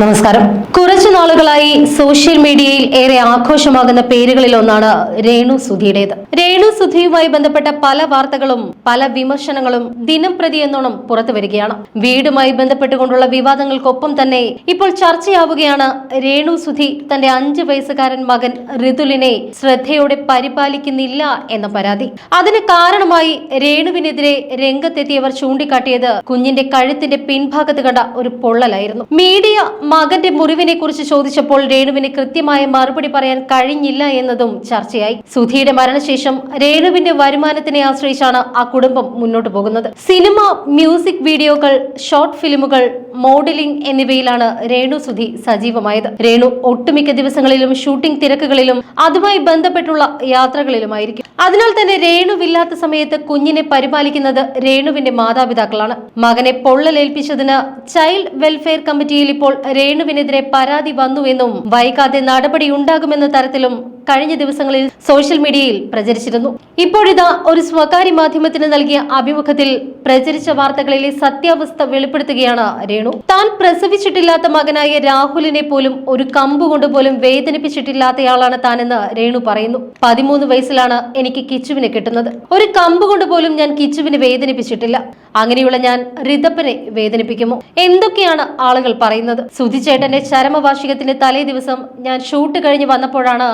നമസ്കാരം. കുറച്ചു നാളുകളായി സോഷ്യൽ മീഡിയയിൽ ഏറെ ആഘോഷമാകുന്ന പേരുകളിൽ ഒന്നാണ് രേണു സുധിയുടേത്. രേണു സുധിയുമായി ബന്ധപ്പെട്ട പല വാർത്തകളും പല വിമർശനങ്ങളും ദിനം പ്രതി എന്നോണം പുറത്തു വരികയാണ്. വീടുമായി ബന്ധപ്പെട്ടുകൊണ്ടുള്ള വിവാദങ്ങൾക്കൊപ്പം തന്നെ ഇപ്പോൾ ചർച്ചയാവുകയാണ് രേണു സുധി തന്റെ അഞ്ചു വയസ്സുകാരൻ മകൻ ഋതുലിനെ ശ്രദ്ധയോടെ പരിപാലിക്കുന്നില്ല എന്ന പരാതി. അതിന് കാരണമായി രേണുവിനെതിരെ രംഗത്തെത്തിയവർ ചൂണ്ടിക്കാട്ടിയത് കുഞ്ഞിന്റെ കഴുത്തിന്റെ പിൻഭാഗത്ത് കണ്ട ഒരു പൊള്ളലായിരുന്നു. മീഡിയ മകന്റെ മുറിവിനെ കുറിച്ച് ചോദിച്ചപ്പോൾ രേണുവിന് കൃത്യമായ മറുപടി പറയാൻ കഴിഞ്ഞില്ല എന്നതും ചർച്ചയായി. സുധിയുടെ മരണശേഷം രേണുവിന്റെ വരുമാനത്തിനെ ആശ്രയിച്ചാണ് ആ കുടുംബം മുന്നോട്ട് പോകുന്നത്. സിനിമ മ്യൂസിക് വീഡിയോകൾ ഷോർട്ട് ഫിലിമുകൾ മോഡലിംഗ് എന്നിവയിലാണ് രേണു സുധി സജീവമായത്. രേണു ഒട്ടുമിക്ക ദിവസങ്ങളിലും ഷൂട്ടിംഗ് തിരക്കുകളിലും അതുമായി ബന്ധപ്പെട്ടുള്ള യാത്രകളിലുമായിരിക്കും. അതിനാൽ തന്നെ രേണുവില്ലാത്ത സമയത്ത് കുഞ്ഞിനെ പരിപാലിക്കുന്നത് രേണുവിന്റെ മാതാപിതാക്കളാണ്. മകനെ പൊള്ളലേൽപ്പിച്ചതിന് ചൈൽഡ് വെൽഫെയർ കമ്മിറ്റിയിൽ ഇപ്പോൾ രേണുവിനെതിരെ പരാതി വന്നുവെന്നും വൈകാതെ നടപടി ഉണ്ടാകുമെന്ന തരത്തിലും കഴിഞ്ഞ ദിവസങ്ങളിൽ സോഷ്യൽ മീഡിയയിൽ പ്രചരിച്ചിരുന്നു. ഇപ്പോഴിതാ ഒരു സ്വകാര്യ മാധ്യമത്തിന് നൽകിയ അഭിമുഖത്തിൽ പ്രചരിച്ച വാർത്തകളിലെ സത്യാവസ്ഥ വെളിപ്പെടുത്തുകയാണ് രേണു. താൻ പ്രസവിച്ചിട്ടില്ലാത്ത മകനായ രാഹുലിനെ പോലും ഒരു കമ്പ് കൊണ്ട് പോലും വേദനിപ്പിച്ചിട്ടില്ലാത്തയാളാണ് താനെന്ന് രേണു പറയുന്നു. പതിമൂന്ന് വയസ്സിലാണ് എനിക്ക് കിച്ചുവിനെ കിട്ടുന്നത്. ഒരു കമ്പ് കൊണ്ട് പോലും ഞാൻ കിച്ചുവിനെ വേദനിപ്പിച്ചിട്ടില്ല. അങ്ങനെയുള്ള ഞാൻ റിതപ്പനെ വേദനിപ്പിക്കുമോ? എന്തൊക്കെയാണ് ആളുകൾ പറയുന്നത്? സുധിച്ചേട്ടന്റെ ചരമവാർഷികത്തിന്റെ തലേ ദിവസം ഞാൻ ഷൂട്ട് കഴിഞ്ഞ് വന്നപ്പോഴാണ്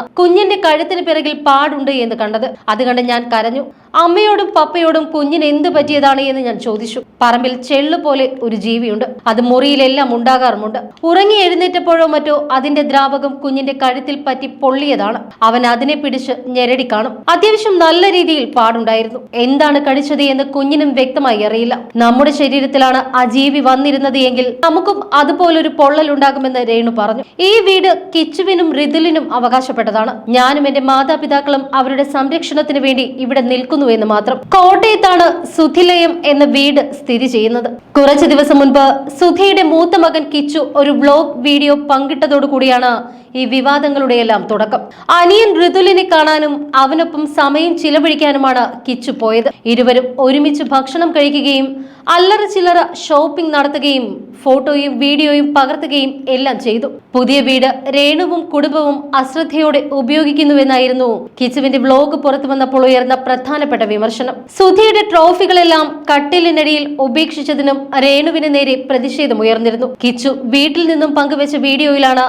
കുഞ്ഞിന്റെ കഴുത്തിന് പിറകിൽ പാടുണ്ട് എന്ന് കണ്ടത്. അത് കണ്ട് ഞാൻ കരഞ്ഞു. അമ്മയോടും പപ്പയോടും കുഞ്ഞിന് എന്ത് പറ്റിയതാണ് എന്ന് ഞാൻ ചോദിച്ചു. പറമ്പിൽ ചെള്ളു പോലെ ഒരു ജീവിയുണ്ട്. അത് മുറിയിലെല്ലാം ഉണ്ടാകാറുമുണ്ട്. ഉറങ്ങി എഴുന്നേറ്റപ്പോഴോ മറ്റോ അതിന്റെ ദ്രാവകം കുഞ്ഞിന്റെ കഴുത്തിൽ പറ്റി പൊള്ളിയതാണ്. അവൻ അതിനെ പിടിച്ച് ഞെരടി കാണും. അത്യാവശ്യം നല്ല രീതിയിൽ പാടുണ്ടായിരുന്നു. എന്താണ് കടിച്ചത് എന്ന് കുഞ്ഞിനും വ്യക്തമായി അറിയില്ല. നമ്മുടെ ശരീരത്തിലാണ് ആ ജീവി വന്നിരുന്നത് എങ്കിൽ നമുക്കും അതുപോലൊരു പൊള്ളൽ ഉണ്ടാകുമെന്ന് രേണു പറഞ്ഞു. ഈ വീട് കിച്ചുവിനും റിതുലിനും അവകാശപ്പെട്ടതാണ്. ഞാനും എന്റെ മാതാപിതാക്കളും അവരുടെ സംരക്ഷണത്തിന് വേണ്ടി ഇവിടെ നിൽക്കുന്നു എന്ന് മാത്രം കോട്ടയത്താണ് സുധിലയം എന്ന വീട് സ്ഥിതി ചെയ്യുന്നത്. കുറച്ചു ദിവസം മുൻപ് സുധിയുടെ മൂത്ത മകൻ കിച്ചു ഒരു വ്ലോഗ് വീഡിയോ പങ്കിട്ടതോടുകൂടിയാണ് ഈ വിവാദങ്ങളുടെ എല്ലാം തുടക്കം. അനിയൻ ഋതുലിനെ കാണാനും അവനൊപ്പം സമയം ചിലവഴിക്കാനുമാണ് കിച്ചു പോയത്. ഇരുവരും ഒരുമിച്ച് ഭക്ഷണം കഴിക്കുകയും അല്ലറ ചില്ലറ ഷോപ്പിംഗ് നടത്തുകയും ഫോട്ടോയും വീഡിയോയും പകർത്തുകയും എല്ലാം ചെയ്തു. പുതിയ വീട് രേണുവും കുടുംബവും അശ്രദ്ധയോടെ ഉപയോഗിക്കുന്നുവെന്നായിരുന്നു കിച്ചുവിന്റെ വ്ലോഗ് പുറത്തു വന്നപ്പോൾ ഉയർന്ന പ്രധാനപ്പെട്ട വിമർശനം. സുധിയുടെ ട്രോഫികളെല്ലാം കട്ടിലിനടിയിൽ ഉപേക്ഷിച്ചതിനും രേണുവിന് നേരെ പ്രതിഷേധമുയർന്നിരുന്നു കിച്ചു വീട്ടിൽ നിന്നും പങ്കുവച്ച വീഡിയോയിലാണ്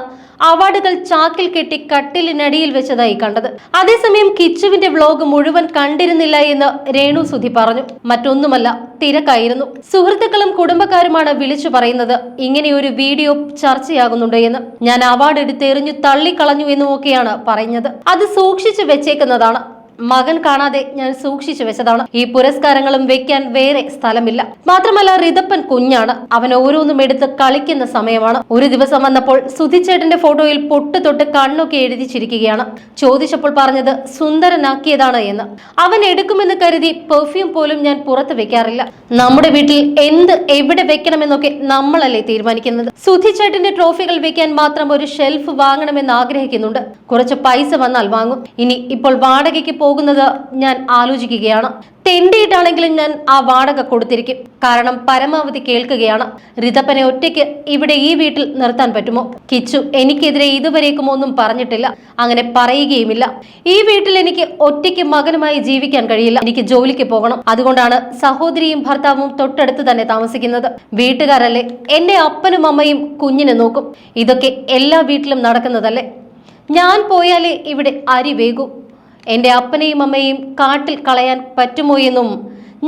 അവാർഡുകൾ ചാക്കിൽ കെട്ടി കട്ടിലിനടിയിൽ വെച്ചതായി കണ്ടത്. അതേസമയം കിച്ചുവിന്റെ വ്ലോഗ് മുഴുവൻ കണ്ടിരുന്നില്ല എന്ന് രേണു സുധി പറഞ്ഞു. മറ്റൊന്നുമല്ല തിരക്കായിരുന്നു. സുഹൃത്തുക്കളും കുടുംബക്കാരുമാണ് വിളിച്ചു പറയുന്നത് ഇങ്ങനെയൊരു വീഡിയോ ചർച്ചയാകുന്നുണ്ട് എന്ന്. ഞാൻ അവാർഡ് എടുത്തെറിഞ്ഞു തള്ളിക്കളഞ്ഞു എന്നുമൊക്കെയാണ് പറഞ്ഞത് അത് സൂക്ഷിച്ചു വെച്ചേക്കുന്നതാണ്. മകൻ കാണാതെ ഞാൻ സൂക്ഷിച്ചു വെച്ചതാണ്. ഈ പുരസ്കാരങ്ങളും വെക്കാൻ വേറെ സ്ഥലമില്ല. മാത്രമല്ല റിതപ്പൻ കുഞ്ഞാണ്. അവൻ ഓരോന്നും എടുത്ത് കളിക്കുന്ന സമയമാണ്. ഒരു ദിവസം വന്നപ്പോൾ സുധിച്ചേട്ടന്റെ ഫോട്ടോയിൽ പൊട്ട് തൊട്ട് കണ്ണൊക്കെ എഴുതി ചിരിക്കുകയാണ്. ചോദിച്ചപ്പോൾ പറഞ്ഞത് സുന്ദരനാക്കിയതാണ് എന്ന്. അവൻ എടുക്കുമെന്ന് കരുതി പെർഫ്യൂം പോലും ഞാൻ പുറത്ത് വെക്കാറില്ല. നമ്മുടെ വീട്ടിൽ എന്ത് എവിടെ വെക്കണമെന്നൊക്കെ നമ്മളല്ലേ തീരുമാനിക്കുന്നത്. സുധിച്ചേട്ടന്റെ ട്രോഫികൾ വെക്കാൻ മാത്രം ഒരു ഷെൽഫ് വാങ്ങണമെന്ന് ആഗ്രഹിക്കുന്നുണ്ട്. കുറച്ച് പൈസ വന്നാൽ വാങ്ങും. ഇനി ഇപ്പോൾ വാടകയ്ക്ക് പോകുന്നത് ഞാൻ ആലോചിക്കുകയാണ്. തെണ്ടിയിട്ടാണെങ്കിലും ഞാൻ ആ വാടക കൊടുത്തിരിക്കും. കാരണം പരമാവധി കേൾക്കുകയാണ്. റിതപ്പനെ ഒറ്റയ്ക്ക് ഇവിടെ ഈ വീട്ടിൽ നിർത്താൻ പറ്റുമോ? കിച്ചു എനിക്കെതിരെ ഇതുവരേക്കും ഒന്നും പറഞ്ഞിട്ടില്ല. അങ്ങനെ പറയുകയുമില്ല. ഈ വീട്ടിൽ എനിക്ക് ഒറ്റയ്ക്ക് മകനുമായി ജീവിക്കാൻ കഴിയില്ല. എനിക്ക് ജോലിക്ക് പോകണം. അതുകൊണ്ടാണ് സഹോദരിയും ഭർത്താവും തൊട്ടടുത്ത് തന്നെ താമസിക്കുന്നത്. വീട്ടുകാരല്ലേ? എന്റെ അപ്പനും അമ്മയും കുഞ്ഞിനെ നോക്കും. ഇതൊക്കെ എല്ലാ വീട്ടിലും നടക്കുന്നതല്ലേ? ഞാൻ പോയാലേ ഇവിടെ അരി വേകൂ. എന്റെ അപ്പനെയും അമ്മയും കാട്ടിൽ കളയാൻ പറ്റുമോ എന്നും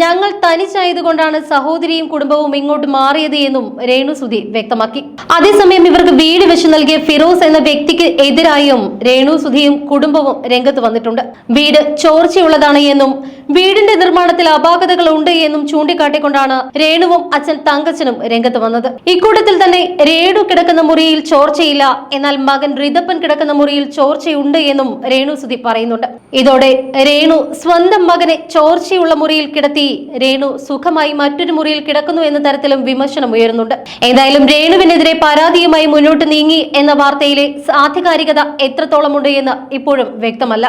ഞങ്ങൾ തനിച്ചായതുകൊണ്ടാണ് സഹോദരിയും കുടുംബവും ഇങ്ങോട്ട് മാറിയത് എന്നും രേണു സുധി വ്യക്തമാക്കി. അതേസമയം ഇവർക്ക് വീട് വെച്ച് നൽകിയ ഫിറോസ് എന്ന വ്യക്തിക്ക് എതിരായും രേണു സുധിയും കുടുംബവും രംഗത്ത് വന്നിട്ടുണ്ട്. വീട് ചോർച്ചയുള്ളതാണ് എന്നും വീടിന്റെ നിർമ്മാണത്തിൽ അപാകതകൾ ഉണ്ട് എന്നും ചൂണ്ടിക്കാട്ടിക്കൊണ്ടാണ് രേണുവും അച്ഛൻ തങ്കച്ചനും രംഗത്ത് വന്നത്. ഇക്കൂട്ടത്തിൽ തന്നെ രേണു കിടക്കുന്ന മുറിയിൽ ചോർച്ചയില്ല എന്നാൽ മകൻ റിതപ്പൻ കിടക്കുന്ന മുറിയിൽ ചോർച്ചയുണ്ട് എന്നും രേണു സുധി പറയുന്നുണ്ട്. ഇതോടെ രേണു സ്വന്തം മകനെ ചോർച്ചയുള്ള മുറിയിൽ കിടത്തി രേണു സുഖമായി മറ്റൊരു മുറിയിൽ കിടക്കുന്നു എന്ന തരത്തിലും വിമർശനം ഉയരുന്നുണ്ട്. ഏതായാലും രേണുവിനെതിരെ പരാതിയുമായി മുന്നോട്ട് നീങ്ങി എന്ന വാർത്തയിലെ ആധികാരികത എത്രത്തോളമുണ്ട് എന്ന് ഇപ്പോഴും വ്യക്തമല്ല.